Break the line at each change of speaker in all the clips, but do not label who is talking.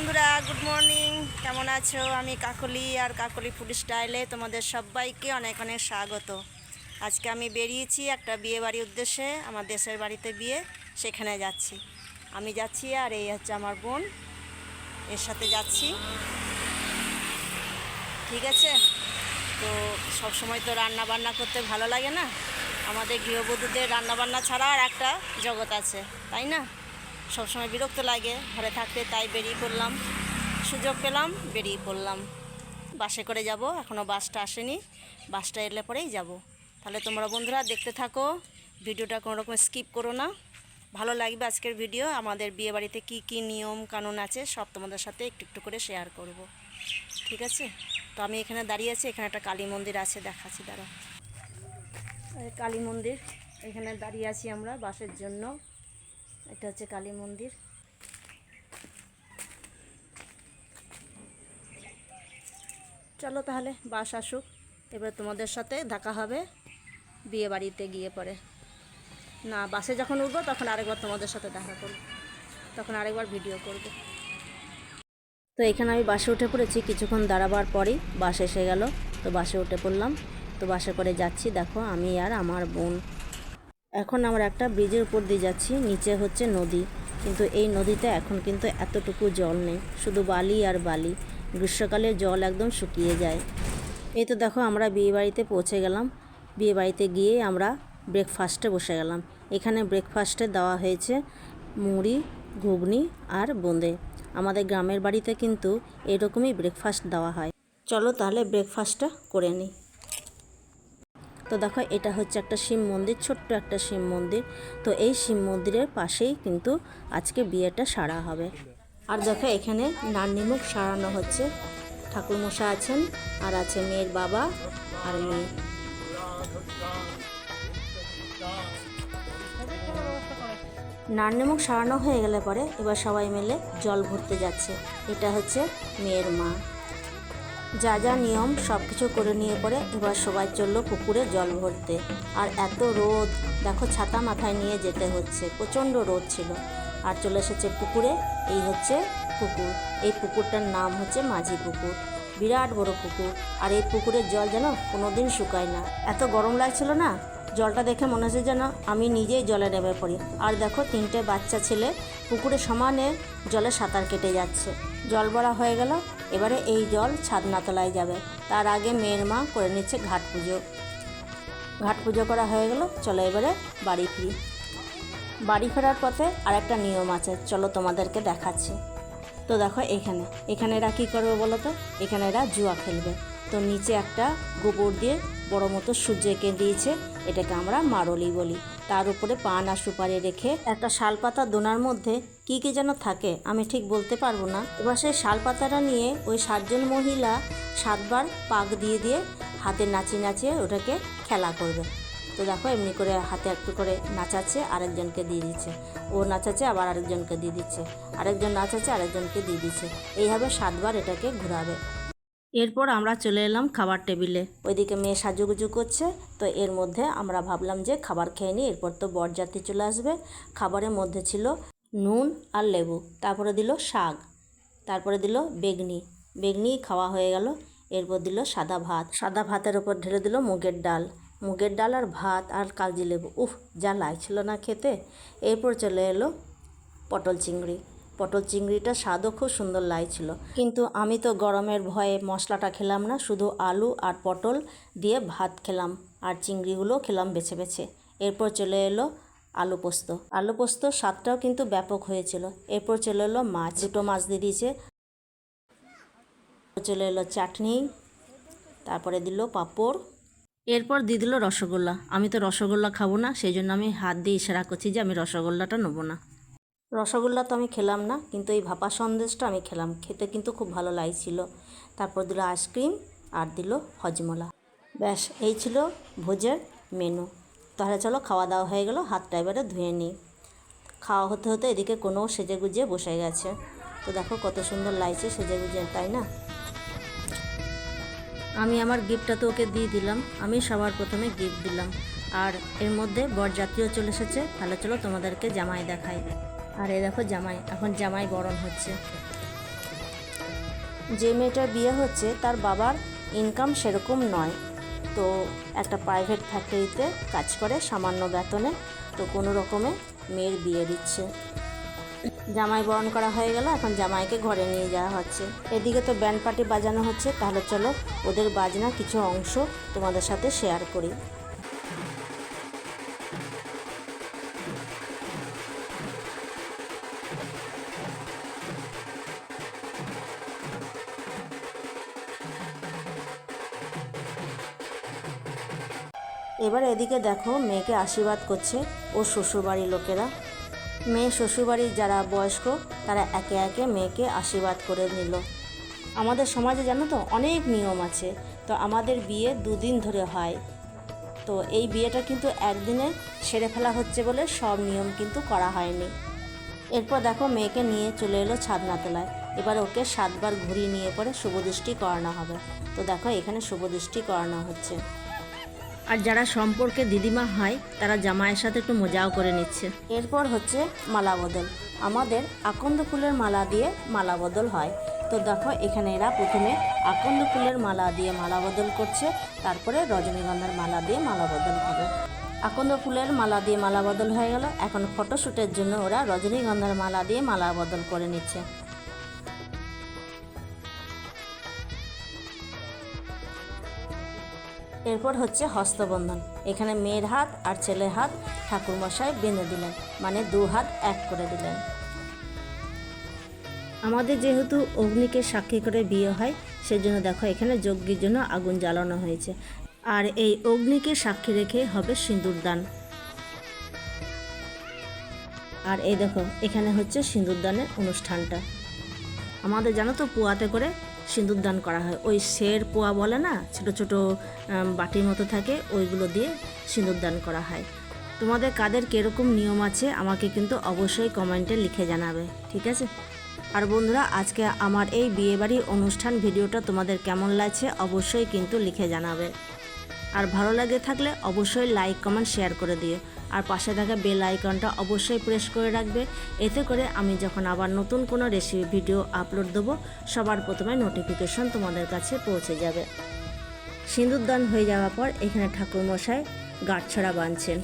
বন্ধুরা good morning কেমন আছো? আমি কাকলি আর কাকলি ফুড স্টাইলে তোমাদের সবাইকে অনেক অনেক স্বাগত। আজকে আমি বেরিয়েছি একটা বিয়ে বাড়ির উদ্দেশ্যে, আমার দেশের বাড়িতে বিয়ে, সেখানে যাচ্ছি। আমি যাচ্ছি আর এই হচ্ছে আমার বোন, এর সাথে যাচ্ছি। ঠিক আছে? তো সব সময় তো রান্না বান্না করতে ভালো লাগে না? আমাদের গৃহবধূদের রান্না বান্না ছাড়া আর একটা জগৎ আছে, তাই না? সবসময় বিরক্ত লাগে, ঘরে থাকতে তাই বেরিয়ে পড়লাম। সুযোগ পেলাম, বেরিয়ে পড়লাম। বাসে করে যাব এখনও বাসটা আসেনি। বাসটা এলে পরেই যাব। তাহলে তোমরা বন্ধুরা দেখতে থাকো, ভিডিওটা কোনো রকম স্কিপ করো না। ভালো লাগবে আজকের ভিডিও, আমাদের বিয়ে বাড়িতে কী কী নিয়ম, কানুন আছে, সব তোমাদের সাথে একটু একটু করে শেয়ার করব। ঠিক আছে? তো আমি এখানে দাঁড়িয়ে আছি, এখানে একটা কালী মন্দির আছে, দেখাচ্ছি দাঁড়া কালী মন্দির, এখানে দাঁড়িয়ে আছি আমরা বাসের জন্য। এটা হচ্ছে কালী মন্দির। চলো তাহলে, বাস আসুক। এবার তোমাদের সাথে দেখা হবে, বিয়ে বাড়িতে গিয়ে পরে। না, বাসে যখন উঠবো তখন আরেকবার তোমাদের সাথে দেখা করব। তখন আরেকবার ভিডিও করব। তো এখানে আমি বাসে উঠে পড়েছি, কিছুক্ষণ দাঁড়াবার পরেই বাস এসে গেল। তো বাসে উঠে পড়লাম। তো বাসে করে যাচ্ছি, দেখো আমি আর আমার বোন। এখন আমরা একটা ব্রিজের উপর দিয়ে যাচ্ছি, নিচে হচ্ছে নদী। কিন্তু এই নদীতে এখন কিন্তু এতটুকু জল নেই, শুধু বালি আর বালি। গ্রীষ্মকালে জল একদম শুকিয়ে যায়। এই তো দেখো আমরা বিয়েবাড়িতে পৌঁছে গেলাম। বিয়েবাড়িতে গিয়ে আমরা ব্রেকফাস্টে বসে গেলাম। এখানে ব্রেকফাস্টে দেওয়া হয়েছে মুড়ি, ঘুগনি আর বোঁদে। আমাদের গ্রামের বাড়িতে কিন্তু এরকমই ব্রেকফাস্ট দেওয়া হয়। চলো তাহলে ব্রেকফাস্টটা করে নিই। তো দেখো, এটা হচ্ছে একটা শিব মন্দির, ছোট্ট একটা শিব মন্দির। তো এই শিব মন্দিরের পাশেই কিন্তু আজকে বিয়েটা সারা হবে। আর দেখো, এখানে নান্নিমুখ সারানো হচ্ছে। ঠাকুরমশা আছেন, আর আছে মেয়ের বাবা আর মেয়ে। নান্নিমুখ সারানো হয়ে গেলে পরে এবার সবাই মিলে জল ভরতে যাচ্ছে। এটা হচ্ছে মেয়ের মা। যা যা নিয়ম সব কিছু করে নিয়ে পরে এবার সবাই চলল পুকুরে জল ভরতে। আর এত রোদ, দেখো ছাতা মাথায় নিয়ে যেতে হচ্ছে, প্রচণ্ড রোদ ছিল। আর চলে এসেছে পুকুরে, এই হচ্ছে পুকুর। এই পুকুরটার নাম হচ্ছে মাঝি পুকুর। বিরাট বড় পুকুর। আর এই পুকুরের জল যেন কোনোদিন শুকায় না। এত গরম লাগছিল না? জলটা দেখে মনে হচ্ছে যেন আমি নিজেই জলে নেমে পড়ি। আর দেখো তিনটে বাচ্চা ছেলে পুকুরে সমানে জলে সাঁতার কেটে যাচ্ছে। জল ভরা হয়ে গেল। এবারে এই জল ছাদনাতলায় যাবে। তার আগে মেয়ের মা করে নিচ্ছে ঘাট পুজো। ঘাট পুজো করা হয়ে গেল। চলো এবারে বাড়ি ফিরি। বাড়ি ফেরার পথে আর একটা নিয়ম আছে। চলো তোমাদেরকে দেখাচ্ছি। তো দেখো এখানে। এখানে এরা কী করবে বলো তো? এখানে এরা জুয়া খেলবে। তো নিচে একটা গোবর দিয়ে বড় মতো সূর্য এঁকে দিয়েছে। এটাকে আমরা মারলি বলি। তার উপরে পান আর সুপারি রেখে একটা শালপাতা দোনার মধ্যে কি কি যেন থাকে, আমি ঠিক বলতে পারব না। এবার সেই শালপাতাটা নিয়ে ওই সাতজন মহিলা সাতবার পাক দিয়ে দিয়ে হাতে নাচিয়ে নাচিয়ে ওটাকে খেলা করবে। তো দেখো, এমনি করে হাতে একটু করে নাচাচ্ছে, আরেকজনকে দিয়ে দিচ্ছে। ও নাচাচ্ছে, আবার আরেকজনকে দিয়ে দিচ্ছে। আরেকজন নাচাচ্ছে, আরেকজনকে দিয়ে দিচ্ছে। এইভাবে সাতবার এটাকে ঘোরাবে। এরপর আমরা চলে এলাম খাবার টেবিলে। ওইদিকে মেয়ে সাজুগুজু করছে, তো এর মধ্যে আমরা ভাবলাম যে খাবার খেয়ে নিই, এরপর তো বরযাত্রী চলে আসবে। খাবারের মধ্যে ছিল নুন আর লেবু, তারপরে দিল শাক, তারপরে দিল বেগনি। বেগনি খাওয়া হয়ে গেল, এরপর দিল সাদা ভাত। সাদা ভাতের ওপর ঢেলে দিল মুগের ডাল। মুগের ডাল আর ভাত আর কাগজি লেবু, উফ, যা লাগছিল না খেতে। এরপর চলে এলো পটল চিংড়ি। পটল চিংড়িটা স্বাদও খুব সুন্দর লাগছিল। কিন্তু আমি তো গরমের ভয়ে মশলাটা খেলাম না, শুধু আলু আর পটল দিয়ে ভাত খেলাম আর চিংড়িগুলো খেলাম বেছে বেছে। এরপর চলে এলো আলু পোস্ত। আলু পোস্ত স্বাদটাও কিন্তু ব্যাপক হয়েছিল। এরপর চলে এলো মাছ, দুটো মাছ দিয়ে দিয়েছে। চলে এলো চাটনি, তারপরে দিল পাঁপড়। এরপর দিয়ে দিল রসগোল্লা। আমি তো রসগোল্লা খাব না, সেই জন্য আমি হাত দিয়ে ইশারা করছি যে আমি রসগোল্লাটা নেব না। রসগোল্লা তো আমি খেলাম না, কিন্তু এই ভাপা সন্দেশটা আমি খেলাম। খেতে কিন্তু খুব ভালো লাগছিল। তারপর দিল আইসক্রিম আর দিল হজমলা। ব্যাস, এই ছিল ভোজের মেনু তাহলে চলো খাওয়া দাওয়া হয়ে গেল, হাতটা এবারে ধুয়ে নিই। খাওয়া হতে হতে এদিকে কোনো সেজে গুজিয়ে বসে গেছে। তো দেখো কত সুন্দর লাগছে সেজে গুজে, তাই না? আমি আমার গিফটটা তো ওকে দিয়ে দিলাম। আমি সবার প্রথমে গিফট দিলাম। আর এর মধ্যে বরযাত্রীও চলে এসেছে। তাহলে চলো তোমাদেরকে জামাই দেখাই। আর এই দেখো জামাই, এখন জামাই বরণ হচ্ছে। যে মেয়েটার বিয়ে হচ্ছে, তার বাবার ইনকাম সেরকম নয়। তো একটা প্রাইভেট ফ্যাক্টরিতে কাজ করে সামান্য বেতনে, তো কোনো রকমে মেয়ের বিয়ে দিচ্ছে। জামাই বরণ করা হয়ে গেল, এখন জামাইকে ঘরে নিয়ে যাওয়া হচ্ছে। এদিকে তো ব্যান্ড পার্টি বাজানো হচ্ছে, তাহলে চলো ওদের বাজনা কিছু অংশ তোমাদের সাথে শেয়ার করি। এবার এদিকে দেখো মেয়েকে আশীর্বাদ করছে ও শ্বশুরবাড়ির লোকেরা। মেয়ে শ্বশুরবাড়ির যারা বয়স্ক, তারা একে একে মেয়েকে আশীর্বাদ করে নিল। আমাদের সমাজে জানো তো অনেক নিয়ম আছে। তো আমাদের বিয়ে দুদিন ধরে হয়। তো এই বিয়েটা কিন্তু একদিনে সেরে ফেলা হচ্ছে বলে সব নিয়ম কিন্তু করা হয়নি। এরপর দেখো মেয়েকে নিয়ে চলে এলো ছাদনা তোলায় এবার ওকে সাতবার ঘুরিয়ে নিয়ে পরে শুভদৃষ্টি করানো হবে। তো দেখো এখানে শুভদৃষ্টি করানো হচ্ছে। আর যারা সম্পর্কে দিদিমা হয়, তারা জামাইয়ের সাথে একটু মজাও করে নিচ্ছে। এরপর হচ্ছে মালা বদল। আমাদের আকন্দ ফুলের মালা দিয়ে মালা বদল হয়। তো দেখো, এখানে এরা প্রথমে আকন্দ ফুলের মালা দিয়ে মালা বদল করছে, তারপরে রজনীগন্ধার মালা দিয়ে মালা বদল হবে। আকন্দ ফুলের মালা দিয়ে মালা বদল হয়ে গেল। এখন ফটোশ্যুটের জন্য ওরা রজনীগন্ধার মালা দিয়ে মালা বদল করে নিচ্ছে। এরপর হচ্ছে হস্তবন্ধন। এখানে মেয়ের হাত আর ছেলের হাত ঠাকুরমশাই বেঁধে দিলেন মানে দু হাত এক করে দিলেন। আমাদের যেহেতু অগ্নিকে সাক্ষী করে বিয়ে হয়, সেজন্য দেখো এখানে যজ্ঞের জন্য আগুন জ্বালানো হয়েছে। আর এই অগ্নিকে সাক্ষী রেখে হবে সিঁদুরদান আর এই দেখো, এখানে হচ্ছে সিঁদুরদানের অনুষ্ঠানটা। আমাদের জানো তো পুয়াতে করে সিঁদুর দান করা হয়। ওই শের পোয়া বলে না, ছোট ছোট বাটির মতো থাকে, ওইগুলো দিয়ে সিঁদুর দান করা হয়। তোমাদের কাদের কীরকম নিয়ম আছে, আমাকে কিন্তু অবশ্যই কমেন্টে লিখে জানাবে, ঠিক আছে? আর বন্ধুরা, আজকে আমার এই বিয়েবাড়ির অনুষ্ঠান ভিডিওটা তোমাদের কেমন লাগছে, অবশ্যই কিন্তু লিখে জানাবে। আর ভালো লাগে থাকলে অবশ্যই লাইক কমেন্ট শেয়ার করে দিও। আর পাশে থাকা বেল আইকনটা অবশ্যই প্রেস করে রাখবে। এতে করে আমি যখন আবার নতুন কোনো রেসিপি ভিডিও আপলোড দেবো, সবার প্রথমে নোটিফিকেশন তোমাদের কাছে পৌঁছে যাবে। সিঁদুরদান হয়ে যাওয়ার পর এখানে ঠাকুরমশাই গাঁটছড়া বাঁধছেন।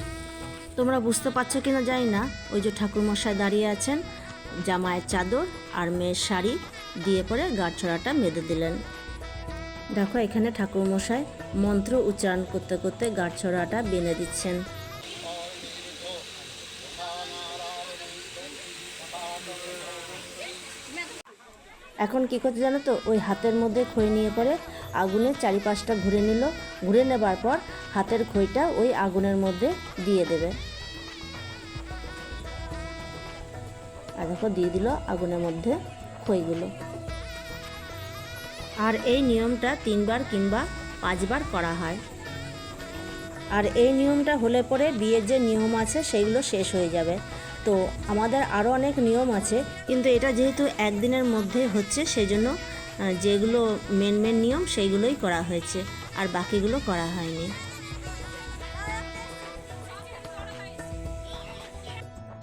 তোমরা বুঝতে পারছ কিনা জানি না, ওই যে ঠাকুরমশাই দাঁড়িয়ে আছেন জামায়ের চাদর আর মেয়ের শাড়ি দিয়ে পরে গাঁটছড়াটা বেঁধে দিলেন। দেখো এখানে ঠাকুরমশাই মন্ত্র উচ্চারণ করতে করতে গাঁটছড়াটা বেঁধে দিচ্ছেন। এখন কি করতে জানো তো? ওই হাতের মধ্যে খই নিয়ে পরে আগুনের চারিপাশটা ঘুরে নিল। ঘুরে নেবার পর হাতের খইটা ওই আগুনের মধ্যে দিয়ে দেবে। আর দেখো দিয়ে দিল আগুনের মধ্যে খইগুলো। আর এই নিয়মটা তিনবার কিংবা পাঁচবার করা হয়। আর এই নিয়মটা হলে পরে বিয়ের যে নিয়ম আছে, সেইগুলো শেষ হয়ে যাবে। তো আমাদের আরও অনেক নিয়ম আছে, কিন্তু এটা যেহেতু একদিনের মধ্যে হচ্ছে, সেজন্য যেগুলো মেন মেন নিয়ম, সেইগুলোই করা হয়েছে, আর বাকিগুলো করা হয়নি।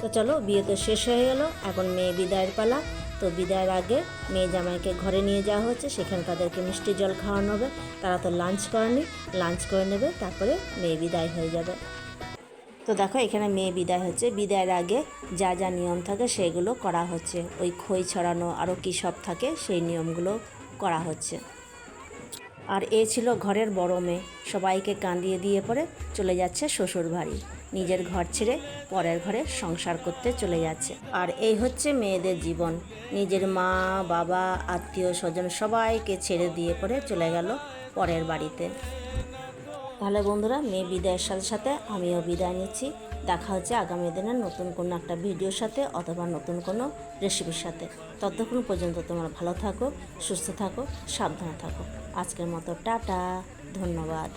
তো চলো, বিয়ে তো শেষ হয়ে গেল, এখন মেয়ে বিদায়ের পালা। তো বিদায়ের আগে মেয়ে জামাইকে ঘরে নিয়ে যাওয়া হচ্ছে সেখানে তাদেরকে মিষ্টি জল খাওয়ানো হবে। তারা তো লাঞ্চ করেনি লাঞ্চ করে নেবে, তারপরে মেয়ে বিদায় হয়ে যাবে। তো দেখো, এখানে মেয়ে বিদায় হচ্ছে। বিদায়ের আগে যা যা নিয়ম থাকে সেগুলো করা হচ্ছে। ওই খই ছড়ানো আরও কী সব থাকে, সেই নিয়মগুলো করা হচ্ছে। আর এ ছিল ঘরের বড় মেয়ে। সবাইকে কাঁদিয়ে দিয়ে পরে চলে যাচ্ছে শ্বশুর বাড়ি নিজের ঘর ছেড়ে পরের ঘরে সংসার করতে চলে যাচ্ছে। আর এই হচ্ছে মেয়েদের জীবন। নিজের মা, বাবা আত্মীয় স্বজন সবাইকে ছেড়ে দিয়ে পরে চলে গেল পরের বাড়িতে। তাহলে বন্ধুরা মেয়ে বিদায়ের সাথে সাথে আমিও বিদায় নিচ্ছি। দেখা হচ্ছে আগামী দিনের নতুন কোনো একটা ভিডিওর সাথে অথবা নতুন কোনো রেসিপির সাথে। ততক্ষণ পর্যন্ত তোমরা ভালো থাকো, সুস্থ থাকো, সাবধানে থাকো। আজকের মতো টাটা, ধন্যবাদ।